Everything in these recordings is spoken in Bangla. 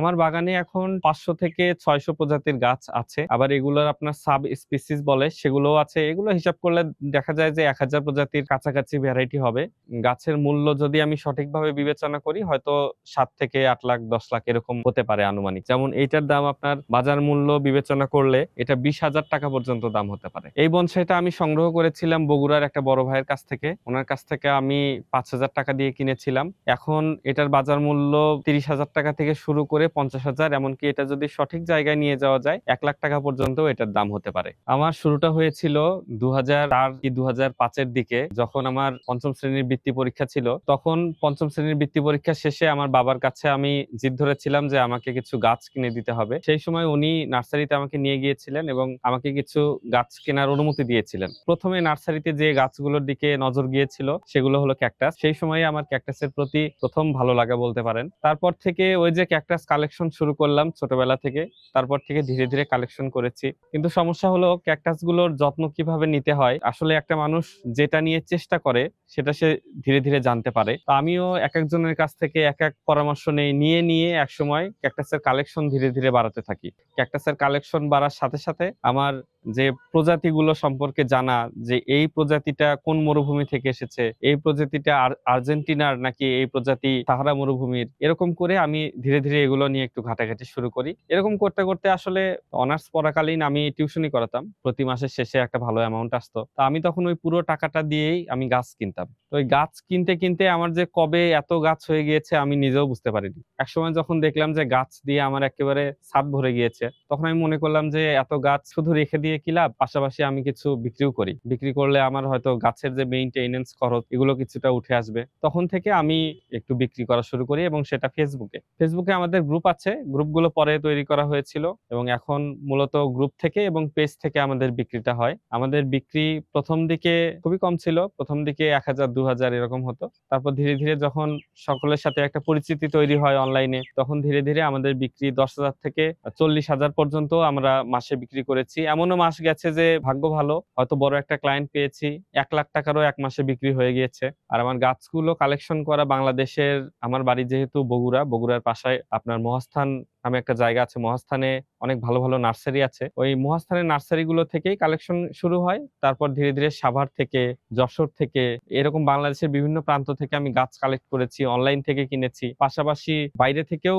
আমার বাগানে এখন পাঁচশো থেকে ছয়শো প্রজাতির গাছ আছে। আবার এগুলোর আপনার সাব স্পিসিস বলে সেগুলোও আছে। এগুলো হিসাব করলে দেখা যায় যে এক হাজার প্রজাতির কাছাকাছি ভ্যারাইটি হবে। গাছের মূল্য যদি আমি সঠিকভাবে বিবেচনা করি, হয়তো সাত থেকে আট লাখ, দশ লাখ এরকম হতে পারে আনুমানিক। যেমন এইটার দাম আপনার বাজার মূল্য বিবেচনা করলে এটা বিশ হাজার টাকা পর্যন্ত দাম হতে পারে। এই বনসাইটা আমি সংগ্রহ করেছিলাম বগুড়ার একটা বড় ভাইয়ের কাছ থেকে। ওনার কাছ থেকে আমি পাঁচ হাজার টাকা দিয়ে কিনেছিলাম। এখন এটার বাজার মূল্য তিরিশ হাজার টাকা থেকে শুরু করে পঞ্চাশ হাজার, এমনকি এটা যদি সঠিক জায়গায় নিয়ে যাওয়া যায়, এক লাখ টাকা পর্যন্ত এটার দাম হতে পারে। আমার শুরুটা হয়েছিল দু হাজার চার কি দু হাজার দিকে, যখন আমার পঞ্চম শ্রেণির বৃত্তি পরীক্ষা ছিল। তখন পঞ্চম শ্রেণির বৃত্তি পরীক্ষা শেষে আমার বাবার কাছে আমি জিদ ধরেছিলাম যে আমাকে কিছু গাছ কিনে দিতে হবে। সেই সময় উনি নার্সারিতে আমাকে নিয়ে গিয়েছিলেন এবং আমাকে কিছু গাছ কেনার অনুমতি দিয়েছিলেন। প্রথমে নার্সারিতে যে গাছগুলোর দিকে নজর গিয়েছিল, সেগুলো হলো ক্যাকটাস। সেই সময় আমার ক্যাকটাসের প্রতি প্রথম ভালো লাগা বলতে পারেন। তারপর থেকে ওই যে ক্যাকটাস কালেকশন শুরু করলাম ছোটবেলা থেকে। তারপর থেকে ধীরে ধীরে কালেকশন করেছি। কিন্তু সমস্যা হলো ক্যাকটাসগুলোর যত্ন কীভাবে নিতে হয়? আসলে একটা মানুষ যেটা নিয়ে চেষ্টা করে, সেটা সে ধীরে ধীরে জানতে পারে। তো আমিও এক একজনের কাছ থেকে এক এক পরামর্শ নেই, নিয়ে নিয়ে এক সময় ক্যাকটাসের কালেকশন ধীরে ধীরে বাড়াতে থাকি। ক্যাকটাসের কালেকশন বাড়ার সাথে সাথে আমার যে প্রজাতিগুলো সম্পর্কে জানা যে এই প্রজাতিটা কোন মরুভূমি থেকে এসেছে, এই প্রজাতিটা আর্জেন্টিনার নাকি এই প্রজাতি সাহারা মরুভূমির, এরকম করে আমি ধীরে ধীরে এগুলো নিয়ে একটু ঘাটাঘাটি শুরু করি। এরকম করতে করতে আসলে অনার্স পড়াকালীন আমি টিউশনই করাতাম, প্রতি মাসের শেষে একটা ভালো অ্যামাউন্ট আসতো। তা আমি তখন ওই পুরো টাকাটা দিয়েই আমি গাছ কিনতাম। তো ওই গাছ কিনতে কিনতে আমার যে কবে এত গাছ হয়ে গিয়েছে আমি নিজেও বুঝতে পারিনি। একসময় যখন দেখলাম যে গাছ দিয়ে আমার একেবারে ছাদ ভরে গিয়েছে, তখন আমি মনে করলাম যে এত গাছ শুধু রেখে দিয়ে কি লাভ পাশাপাশি আমি কিছু বিক্রিও করি। বিক্রি করলে আমার হয়তো গাছের যে মেইনটেনেন্স খরচ, এগুলো কিছুটা উঠে আসবে। তখন থেকে আমি একটু বিক্রি করা শুরু করি এবং সেটা ফেসবুকে ফেসবুকে আমাদের গ্রুপ আছে। গ্রুপগুলো পরে তৈরি করা হয়েছিল এবং এখন মূলত গ্রুপ থেকে এবং পেজ থেকে আমাদের বিক্রিটা হয়। আমাদের বিক্রি প্রথম দিকে খুবই কম ছিল। প্রথম দিকে এক হাজার, দু হাজার এরকম হতো। তারপর ধীরে ধীরে যখন সকলের সাথে একটা পরিচিতি তৈরি হয় অনলাইনে তখন ধীরে ধীরে আমাদের বিক্রি দশ হাজার থেকে চল্লিশ হাজার পর্যন্ত আমরা মাসে বিক্রি করেছি। এমনও মাস গেছে যে ভাগ্য ভালো, হয়তো বড় একটা ক্লায়েন্ট পেয়েছি, এক লাখ টাকারও এক মাসে বিক্রি হয়ে গিয়েছে। আর আমার গাছগুলো কালেকশন করা বাংলাদেশের, আমার বাড়ি যেহেতু বগুড়া, বগুড়ার পাশায় আপনার মহাস্থান নামে একটা জায়গা আছে মহাস্থানে, অনেক ভালো ভালো নার্সারি আছে। ওই মহাস্থানের নার্সারিগুলো থেকেই কালেকশন শুরু হয়। তারপর ধীরে ধীরে সাভার থেকে, যশোর থেকে, এরকম বাংলাদেশের বিভিন্ন প্রান্ত থেকে আমি গাছ কালেক্ট করেছি অনলাইন থেকে কিনেছি। পাশাপাশি বাইরে থেকেও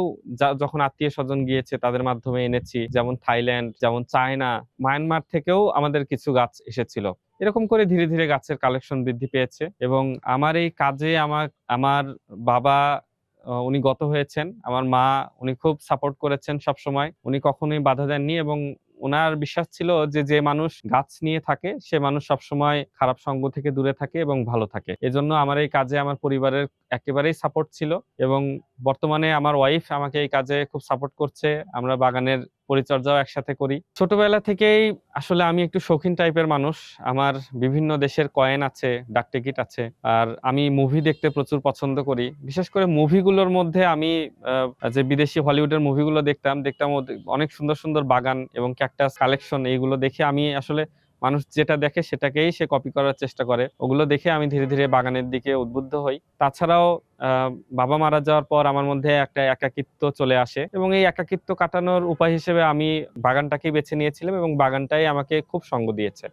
যখন আত্মীয় স্বজন গিয়েছে তাদের মাধ্যমে এনেছি, যেমন থাইল্যান্ড, যেমন চায়না, মায়ানমার থেকেও আমাদের কিছু গাছ এসেছিল। এরকম করে ধীরে ধীরে গাছের কালেকশন বৃদ্ধি পেয়েছে এবং আমার এই কাজে আমার আমার বাবা উনি গত হয়েছেন। আমার মা উনি খুব সাপোর্ট করেছেন সব সময় উনি কখনোই বাধা দেননি এবং ওনার বিশ্বাস ছিল যে যে মানুষ গাছ নিয়ে থাকে, সে মানুষ সবসময় খারাপ সঙ্গ থেকে দূরে থাকে এবং ভালো থাকে। এজন্য আমার এই কাজে আমার পরিবারের একেবারেই সাপোর্ট ছিল এবং বর্তমানে আমার ওয়াইফ আমাকে এই কাজে খুব সাপোর্ট করছে। আমরা বাগানের পরিচর্যাও একসাথে করি। ছোটবেলা থেকেই আসলে আমি একটু শৌখিন টাইপের মানুষ। আমার বিভিন্ন দেশের কয়েন আছে ডাক টিকিট আছে, আর আমি মুভি দেখতে প্রচুর পছন্দ করি। বিশেষ করে মুভিগুলোর মধ্যে আমি যে বিদেশি হলিউডের মুভিগুলো দেখতাম দেখতাম অনেক সুন্দর সুন্দর বাগান এবং ক্যাকটাস কালেকশন এইগুলো দেখে আমি আসলে মানুষ যেটা দেখে সেটাকেই সে কপি করার চেষ্টা করে। ওগুলো দেখে আমি ধীরে ধীরে বাগানের দিকে উদ্বুদ্ধ হই। তাছাড়াও বাবা মারা যাওয়ার পর আমার মধ্যে একটা একাকিত্ব চলে আসে এবং এই একাকিত্ব কাটানোর উপায় হিসেবে আমি বাগানটাকেই বেছে নিয়েছিলাম এবং বাগানটাই আমাকে খুব সঙ্গ দিয়েছে।